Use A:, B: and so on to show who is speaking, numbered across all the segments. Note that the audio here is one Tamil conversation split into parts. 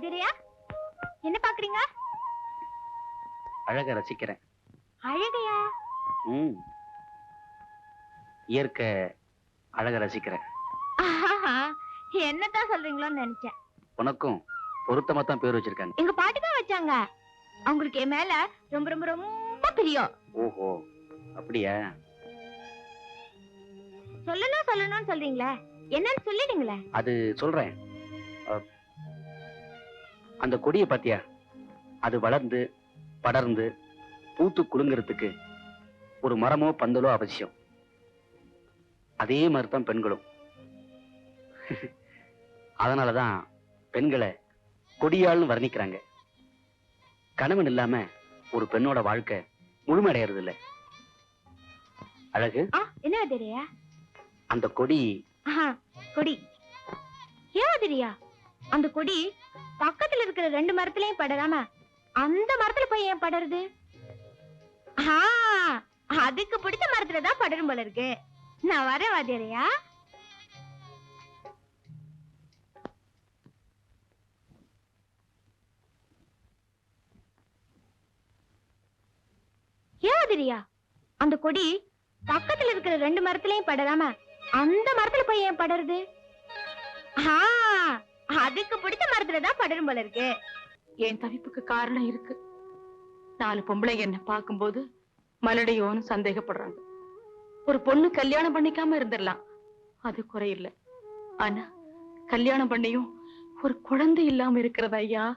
A: வாதிரையா என்ன பாக்குறீங்க?
B: அழக ரசிக்கிறேன்.
A: அழகையா?
B: ம். இயற்கை அழக ரசிக்கிறேன்.
A: என்னதான் சொல்றீங்களோன்னு நினைச்சேன்.
B: உனக்கும் பொருத்தமா தான் பேர் வச்சிருக்காங்க.
A: எங்க பாட்டி தான் வச்சாங்க. அவங்களுக்கு என் மேல ரொம்ப ரொம்ப ரொம்ப பிரியம்.
B: ஓஹோ அப்படியா?
A: சொல்லணும் சொல்லணும்னு சொல்றீங்களே. என்னன்னு சொல்லிடுங்களே
B: அது சொல்றேன். அந்த கொடியை பாத்தியா? அது வளர்ந்து படர்ந்து பூத்து குலுங்குறதுக்கு ஒரு மரமோ பந்தலோ அவசியம். அதே மாதிரி தான் பெண்களும். அதனாலதான் பெண்களை கொடியாள்னு வர்ணிக்கிறாங்க. கணவன் இல்லாம ஒரு பெண்ணோட வாழ்க்கை முழுமையடைகிறது இல்ல அழகு
A: என்ன
B: அந்த கொடி
A: கொடி. ஏன் அந்த கொடி பக்கத்துல இருக்கிற ரெண்டு மரத்துலயும் படராம அந்த மரத்துல போய் ஏன் படருது அதுக்கு பிடிச்ச மரத்துல தான் படரும் போல இருக்கு. நான் வர வாதிரையா ஏன் அதிரியா அந்த கொடி பக்கத்துல இருக்கிற ரெண்டு மரத்துலயும் படராம அந்த மரத்துல போய் ஏன் படருது ஆ, அதுக்கு பிடிச்ச மரத்துல தான் படரும் போல இருக்கு.
C: என் தவிப்புக்கு காரணம் இருக்கு. நாலு பொம்பளைங்க என்ன பார்க்கும்போது மலடையோன்னு சந்தேகப்படுறாங்க. ஒரு பொண்ணு கல்யாணம் பண்ணிக்காம இருந்துடலாம். அது குறையில்ல. ஆனா கல்யாணம் பண்ணியும் ஒரு குழந்தை இல்லாம இருக்கிறது ஐயா.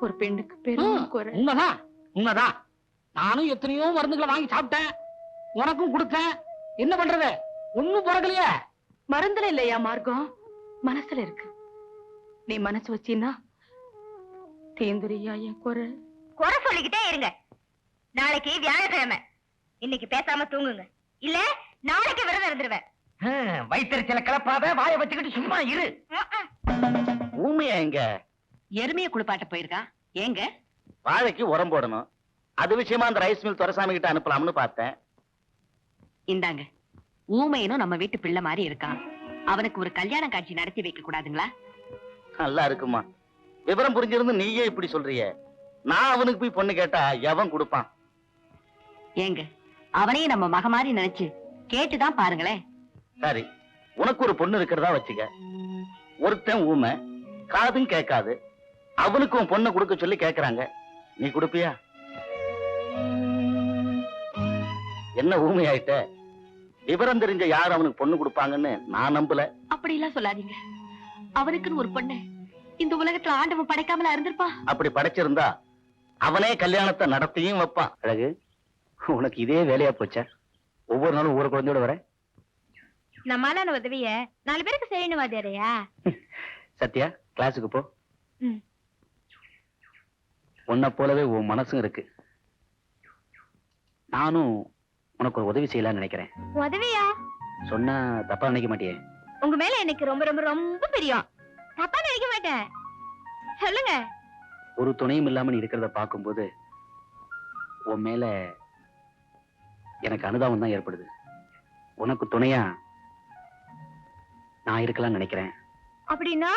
C: ஒரு பெண்ணுக்கு பெரும் குறை.
D: உண்மைதான் உண்மைதான். நானும் எத்தனையோ மருந்துகளை வாங்கி சாப்பிட்டேன். உனக்கும் கொடுத்தேன். என்ன பண்றது? ஒண்ணும் பிறக்கலையே.
C: மருந்துல இல்லையா மார்க்கம்? மனசுல இருக்கு. நீ மனசு வச்சீன்னா தேந்துரியா என் குறை
A: குறை சொல்லிக்கிட்டே இருங்க. நாளைக்கு வியாழக்கிழமை. இன்னைக்கு பேசாம தூங்குங்க. இல்ல நாளைக்கு விரதம் இருந்துருவேன்.
D: வயிற்றுச்சல கிளப்பாத வாயை வச்சுக்கிட்டு சும்மா இரு.
B: ஊமையா எங்க?
C: எருமைய குளிப்பாட்ட போயிருக்கா? ஏங்க?
B: வாழைக்கு உரம் போடணும். அது விஷயமா அந்த ரைஸ் மில் துரசாமி கிட்ட அனுப்பலாம்னு பார்த்தேன்.
E: இந்தாங்க. ஊமையனும் நம்ம வீட்டு பிள்ளை மாதிரி இருக்கான். அவனுக்கு ஒரு கல்யாண காட்சி நடத்தி வைக்க கூடாதுங்களா?
B: நல்லா இருக்குமா? விவரம் புரிஞ்சிருந்து நீயே இப்படி சொல்றியே. நான் அவனுக்கு போய் பொண்ணு கேட்டா எவன் கொடுப்பான்?
E: ஏங்க அவனையும் நம்ம மக மாதிரி நினைச்சு கேட்டுதான் பாருங்களேன்
B: சரி உனக்கு ஒரு பொண்ணு இருக்கிறதா வச்சுக்க. ஒருத்தன் ஊமை காதும் கேட்காது. அவனுக்கு உன் பொண்ணை கொடுக்க சொல்லி கேக்குறாங்க. நீ கொடுப்பியா? என்ன ஊமை ஆயிட்ட விவரம் தெரிஞ்ச யார் அவனுக்கு பொண்ணு கொடுப்பாங்கன்னு நான் நம்பல.
E: அப்படி எல்லாம் சொல்லாதீங்க. அவனுக்குன்னு ஒரு பொண்ணு. இந்த உலகத்துல ஆண்டவன் படைக்காமலா இருந்திருப்பா?
B: அப்படி படைச்சிருந்தா அவனே கல்யாணத்தை நடத்தியும் வைப்பான். அழகு உனக்கு இதே வேலையா போச்சா? ஒவ்வொரு நாளும் ஒவ்வொரு குழந்தையோட வர?
A: நம்மளான உதவிய நாலு பேருக்கு செய்யணும் வாதிரையா
B: சத்யா கிளாஸுக்கு போ.
A: ம்.
B: உன்னை போலவே உன் மனசும் இருக்கு. நானும் உனக்கு ஒரு உதவி செய்யலாம்னு நினைக்கிறேன்.
A: உதவியா?
B: சொன்னா தப்பா நினைக்க மாட்டியே.
A: உங்க மேல எனக்கு ரொம்ப ரொம்ப ரொம்ப பிரியம். தப்பா நினைக்க மாட்டேன். சொல்லுங்க.
B: ஒரு துணையும் இல்லாம நீ இருக்கிறத பார்க்கும்போது உன் மேல எனக்கு அனுதாபம் தான் ஏற்படுது. உனக்கு துணையா நான் இருக்கலாம்னு நினைக்கிறேன்.
A: அப்படின்னா?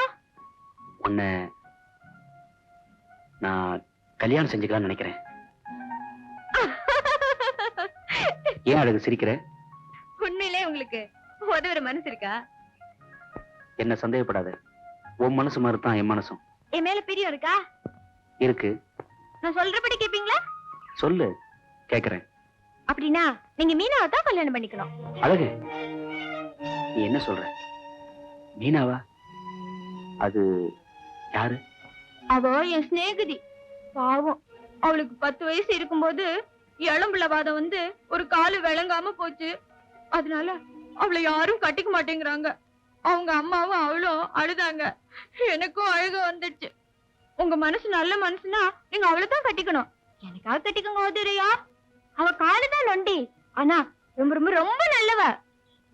B: உன்னை நான் கல்யாணம் செஞ்சுக்கலாம்னு நினைக்கிறேன். ஏன் அழகு சிரிக்கிற?
A: உண்மையிலே உங்களுக்கு உதவுற மனசு இருக்கா?
B: என்ன சந்தேகப்படாத. உன் மனசு மாதிரி தான் என் மனசும்.
A: என் மேல பிரியம் இருக்கா?
B: இருக்கு.
A: நான் சொல்றபடி கேப்பீங்களா?
B: சொல்லு கேக்குறேன்.
A: அப்படின்னா நீங்க மீனாவை தான் கல்யாணம் பண்ணிக்கணும்.
B: அழகு நீ என்ன சொல்ற? மீனாவா? அது யாரு?
A: அவ என் சிநேகிதி. பாவம். அவளுக்கு பத்து வயசு இருக்கும்போது இளம்புலவாதம் வந்து ஒரு காலு விளங்காம போச்சு. அதனால அவளை யாரும் கட்டிக்க மாட்டேங்கிறாங்க. அவங்க அம்மாவும் அவளும் அழுதாங்க. எனக்கும் அழுக வந்துடுச்சு. உங்க மனசு நல்ல மனசுனா நீங்க அவளை கட்டிக்கணும். எனக்காக கட்டிக்கோங்க ஓதுரையா அவ காலுதான் நொண்டி. ஆனா ரொம்ப ரொம்ப ரொம்ப நல்லவ.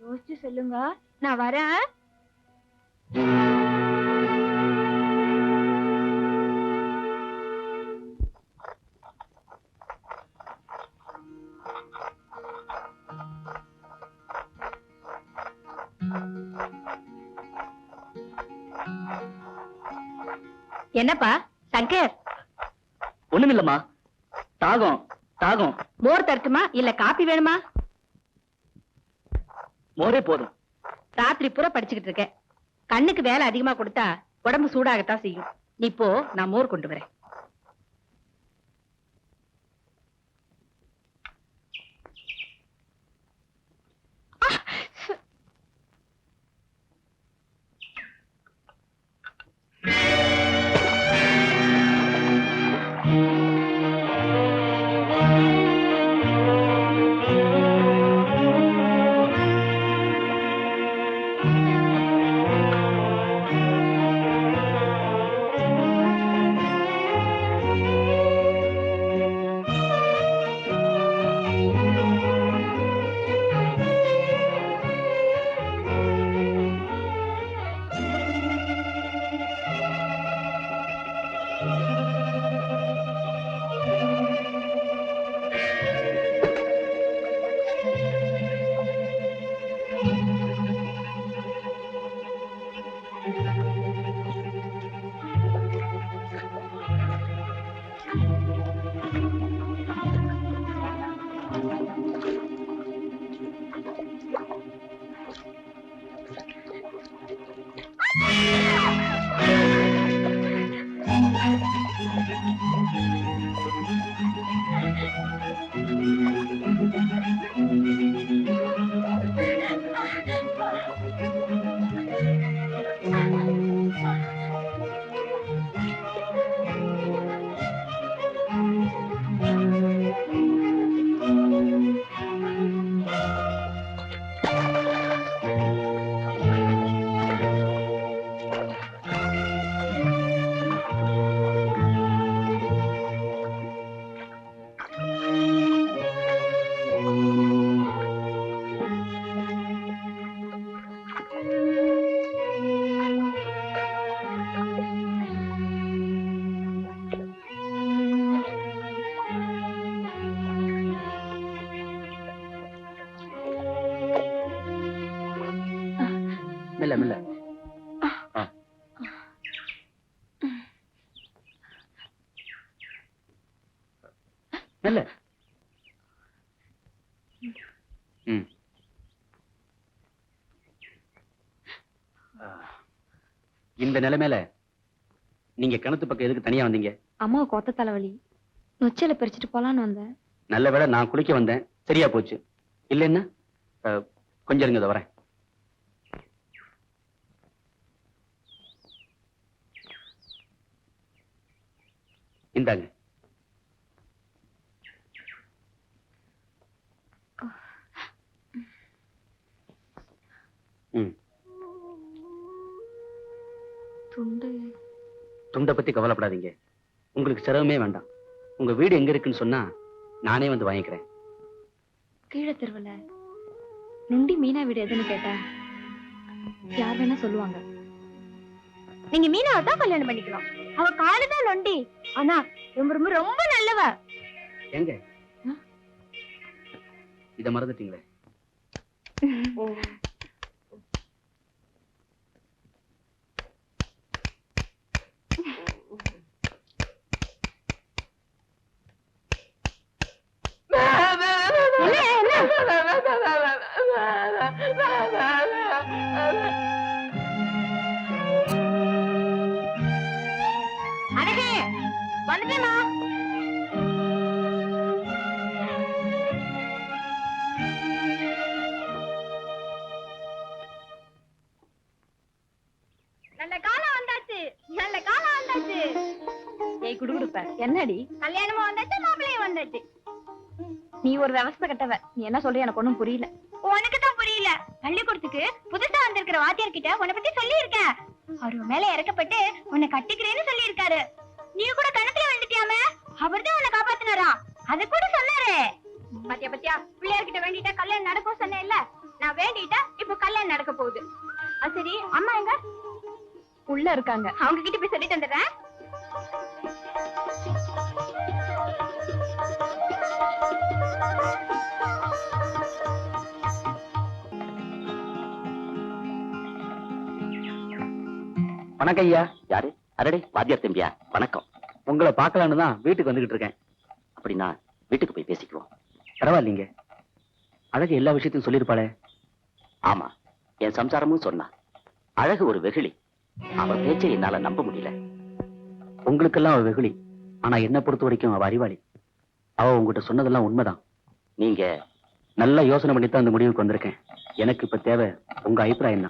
A: யோசிச்சு சொல்லுங்க. நான் வரேன்.
F: என்னப்பா? சங்கர்?
B: ஒண்ணுமில்லம்மா. தாகம் தாகம்.
F: மோர் தரட்டுமா? இல்ல காப்பி வேணுமா?
B: மோரே போதும்.
F: ராத்திரி பூரா படிச்சுக்கிட்டு இருக்க கண்ணுக்கு வேலை அதிகமா கொடுத்தா உடம்பு சூடாகத்தான் செய்யும். நீ போ நான் மோர் கொண்டு வரேன்.
B: மெல்ல மெல்ல ஆ. மெல்ல. ம். ஆ. இந்த நிலைமையில நீங்க கிணத்து பக்கம் எதுக்கு தனியா வந்தீங்க?
A: அம்மாவுக்கு ஒத்த தலைவலி. நொச்சல பறிச்சுட்டு போலான்னு வந்தேன்.
B: நல்ல வேளை நான் குளிக்க வந்தேன். சரியா போச்சு. இல்லைன்னா கொஞ்சம் இருங்க வரேன். இந்தாங்க.
A: துண்டு.
B: பத்தி கவலைப்படாதீங்க. உங்களுக்கு சிரமமே வேண்டாம். உங்க வீடு எங்க இருக்குன்னு சொன்னா நானே வந்து வாங்கிக்கிறேன்.
A: கீழே தெருவுல. நுண்டி மீனா வீடு எதுன்னு கேட்டேன் யார் வேணா சொல்லுவாங்க. நீங்க மீனாவை தான் கல்யாணம் பண்ணிக்கணும். அவ காலுதான் நொண்டி. ஆனா ரொம்ப ரொம்ப ரொம்ப நல்லவ.
B: எங்க? இத மறந்துட்டீங்களே?
F: என்னடி?
A: கல்யாணமும் வந்தாச்சு மாப்பிள்ளையும் வந்தாச்சு நீ ஒரு விவசாய கட்டவ. நீ என்ன சொல்ற எனக்கு ஒண்ணும் புரியல. உனக்கு தான் புரியல. பள்ளிக்கூடத்துக்கு புதுசா வந்திருக்கிற வாத்தியார் கிட்ட உன்னை பத்தி சொல்லி இருக்கேன் அவர் மேல இறக்கப்பட்டு உன்னை கட்டிக்கிறேன்னு சொல்லி இருக்காரு நீ கூட கணக்குல வந்துட்டியாமே அவர்தான் உன்னை காப்பாத்தினாரா? அத கூட சொன்னாரு. பாத்தியா பாத்தியா? பிள்ளையார்கிட்ட வேண்டிட்டா கல்யாணம் நடக்கும் சொன்னேன்ல. நான் வேண்டிட்டா இப்ப கல்யாணம் நடக்க போகுது. அது சரி அம்மா எங்க? உள்ள இருக்காங்க. அவங்க கிட்ட போய் சொல்லிட்டு வந்துடுறேன்.
B: வணக்கம் ஐயா. யாரு?
G: அரடே வாத்தியார் தம்பியா. வணக்கம்.
B: உங்களை பார்க்கலான்னு தான் வீட்டுக்கு வந்துகிட்டு இருக்கேன்.
G: அப்படின்னா வீட்டுக்கு போய் பேசிக்குவோம்.
B: பரவாயில்லைங்க. அழகு எல்லா விஷயத்தையும் சொல்லியிருப்பாளே.
G: ஆமா. என் சம்சாரமும் சொன்னா. அழகு ஒரு வெகுளி. அவ பேச்சை என்னால நம்ப முடியல.
B: உங்களுக்கெல்லாம் அவ வெகுளி. ஆனா என்ன பொறுத்த வரைக்கும் அவ அறிவாளி. அவ உங்ககிட்ட சொன்னதெல்லாம் உண்மைதான்.
G: நீங்க
B: நல்லா யோசனை பண்ணி தான் அந்த முடிவுக்கு வந்திருக்கேன். எனக்கு இப்ப தேவை உங்க அபிப்பிராயம் தான்.